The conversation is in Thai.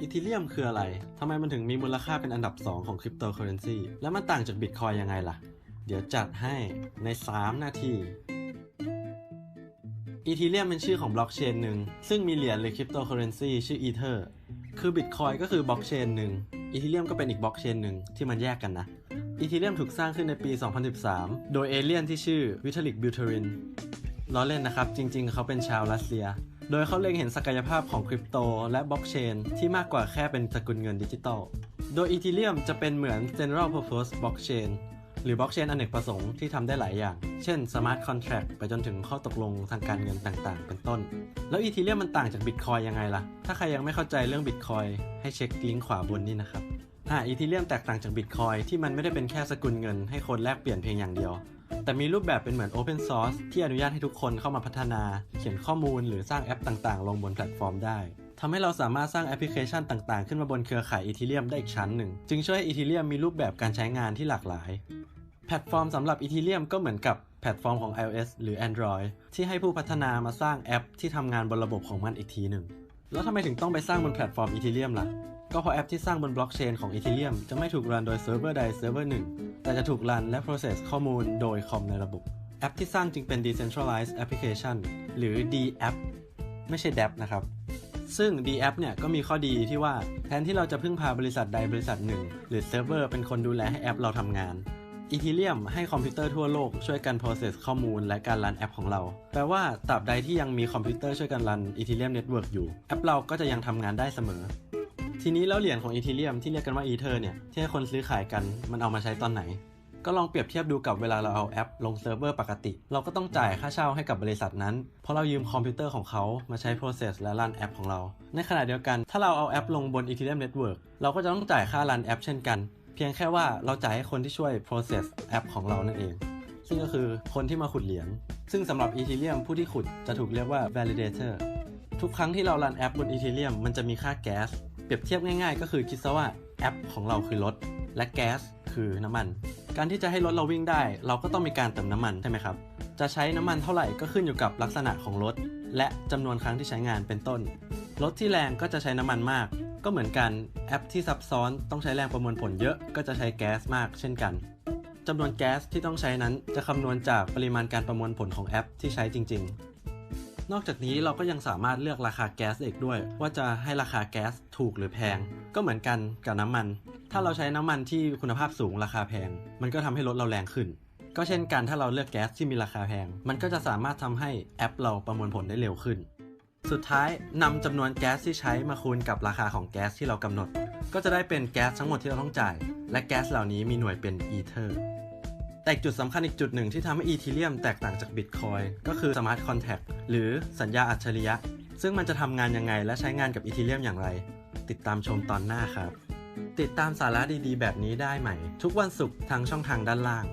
อีทีเรียมคืออะไร ทำไมมันถึงมีมูลค่าเป็นอันดับ 2 ของคริปโตเคอเรนซีแล้วมันต่างจากบิตคอยยังไงล่ะ เดี๋ยวจัดให้ใน 3 นาทีอีทีเรียมเป็นชื่อของบล็อกเชนหนึ่ง ซึ่งมีเหรียญหรือคริปโตเคอเรนซีชื่ออีเธอร์คือบิตคอยก็คือบล็อกเชนหนึ่งอีทีเรียมก็เป็นอีกบล็อกเชนหนึ่งที่มันแยกกันนะอีทีเรียมถูกสร้างขึ้นในปี 2013 โดยเอเลี่ยนที่ชื่อวิทลิกบิวเทรินล้อเล่นนะครับ จริงๆ เขาเป็นชาวรัสเซีย โดยเขาเล็งเห็นศักยภาพของคริปโตและบล็อกเชนที่มากกว่าแค่เป็นสกุลเงินดิจิตอล โดยอีทีเรียมจะเป็นเหมือน General Purpose Blockchain หรือบล็อกเชนอเนกประสงค์ที่ทำได้หลายอย่าง เช่น Smart Contract ไปจนถึงข้อตกลงทางการเงินต่างๆ เป็นต้น แล้วอีทีเรียมมันต่างจากบิตคอยยังไงล่ะ ถ้าใครยังไม่เข้าใจเรื่องบิตคอยให้เช็คลิงก์ขวาบนนี่นะครับอ่าอีทีเรียมแตกต่างจากบิตคอยที่มันไม่ได้เป็นแค่สกุลเงินให้คนแลกเปลี่ยนเพียงอย่างเดียว แต่มีรูปแบบเป็นเหมือน Open Source ที่อนุญาตให้ทุกคนเข้ามาพัฒนา เขียนข้อมูลหรือสร้างแอปต่างๆ ลงบนแพลตฟอร์มได้ทำให้เราสามารถสร้างแอปพลิเคชันต่างๆ ขึ้นมาบนเครือข่ายอีทีเรียมได้อีกชั้นหนึ่ง จึงช่วยให้อีทีเรียมมีรูปแบบการใช้งานที่หลากหลาย แพลตฟอร์มสำหรับอีทีเรียมก็เหมือนกับแพลตฟอร์มของ iOS หรือ Android ที่ให้ผู้พัฒนามาสร้างแอปที่ทำงานบนระบบของมันอีกทีหนึ่งแล้วทำไมถึงต้องไปสร้างบนแพลตฟอร์มอีทีเรียมล่ะ ก็เพราะแอปที่สร้างบนบล็อกเชนของอีเทีเรียมจะไม่ถูกรันโดยเซิร์ฟเวอร์ใดเซิร์ฟเวอร์หนึ่ง แต่จะถูกรันและ process ข้อมูลโดยคอมในระบบ แอปที่สร้างจึงเป็น decentralized application หรือ DApp ไม่ใช่ DApp นะครับ ซึ่ง DApp เนี่ยก็มีข้อดีที่ว่าแทนที่เราจะพึ่งพาบริษัทใดบริษัทหนึ่ง หรือเซิร์ฟเวอร์เป็นคนดูแลให้แอปเราทำงานอีทีเรียมให้คอมพิวเตอร์ทั่วโลกช่วยกัน process ข้อมูลและการรันแอปของเรา แปลว่าตราบใดที่ยังมีคอมพิวเตอร์ช่วยกันรันอีทีเรียมเน็ตเวิร์กอยู่ แอปเราก็จะยังทำงานได้เสมอ ทีนี้แล้วเหรียญของอีทีเรียมที่เรียกกันว่าอีเธอร์เนี่ยที่ให้คนซื้อขายกันมันเอามาใช้ตอนไหน ก็ลองเปรียบเทียบดูกับเวลาเราเอาแอปลงเซิร์ฟเวอร์ปกติ เราก็ต้องจ่ายค่าเช่าให้กับบริษัทนั้น เพราะเรายืมคอมพิวเตอร์ของเขามาใช้ process และรันแอปของเรา ในขณะเดียวกัน ถ้าเราเอาแอปลงบน Ethereum Network เราก็จะต้องจ่ายค่ารันแอปเช่นกัน เพียงแค่ว่าเราจ่ายให้คนที่ช่วย process แอปของเรานั่นเอง ซึ่งก็คือคนที่มาขุดเหรียญซึ่งสำหรับ Ethereum ผู้ที่ขุดจะถูกเรียกว่า validator ทุกครั้งที่เรารันแอปบน Ethereum มันจะมีค่าแก๊ส เปรียบเทียบง่ายๆ ก็คือคิดซะว่าแอปของเราคือรถ และแก๊สคือน้ำมัน การที่จะให้รถเราวิ่งได้ เราก็ต้องมีการเติมน้ำมันใช่ไหมครับ จะใช้น้ำมันเท่าไหร่ก็ขึ้นอยู่กับลักษณะของรถ และจำนวนครั้งที่ใช้งานเป็นต้น รถที่แรงก็จะใช้น้ำมันมาก ก็เหมือนกันแอปที่ซับซ้อนต้องใช้แรงประมวลผลเยอะก็จะใช้แก๊สมากเช่นกันจำนวนแก๊สที่ต้องใช้นั้นจะคำนวณจากปริมาณการประมวลผลของแอปที่ใช้จริง ๆ นอกจากนี้เราก็ยังสามารถเลือกราคาแก๊สอีกด้วย ว่าจะให้ราคาแก๊สถูกหรือแพง ก็เหมือนกันกับน้ำมัน ถ้าเราใช้น้ำมันที่คุณภาพสูงราคาแพง มันก็ทำให้รถเราแรงขึ้น ก็เช่นกันถ้าเราเลือกแก๊สที่มีราคาแพง มันก็จะสามารถทำให้แอปเราประมวลผลได้เร็วขึ้น สุดท้ายนำจำนวนแก๊สที่ใช้มาคูณกับราคาของแก๊สที่เรากำหนด ก็จะได้เป็นแก๊สทั้งหมดที่เราต้องจ่าย และแก๊สเหล่านี้มีหน่วยเป็นอีเทอร์ แต่อีกจุดสำคัญอีกจุดหนึ่งที่ทำให้อีทีเรียมแตกต่างจากบิตคอยก็คือ Smart Contract หรือสัญญาอัจฉริยะ ซึ่งมันจะทำงานยังไงและใช้งานกับอีทีเรียมอย่างไร ติดตามชมตอนหน้าครับ ติดตามสาระดีๆ แบบนี้ได้ใหม่ ทุกวันศุกร์ทางช่องทางด้านล่าง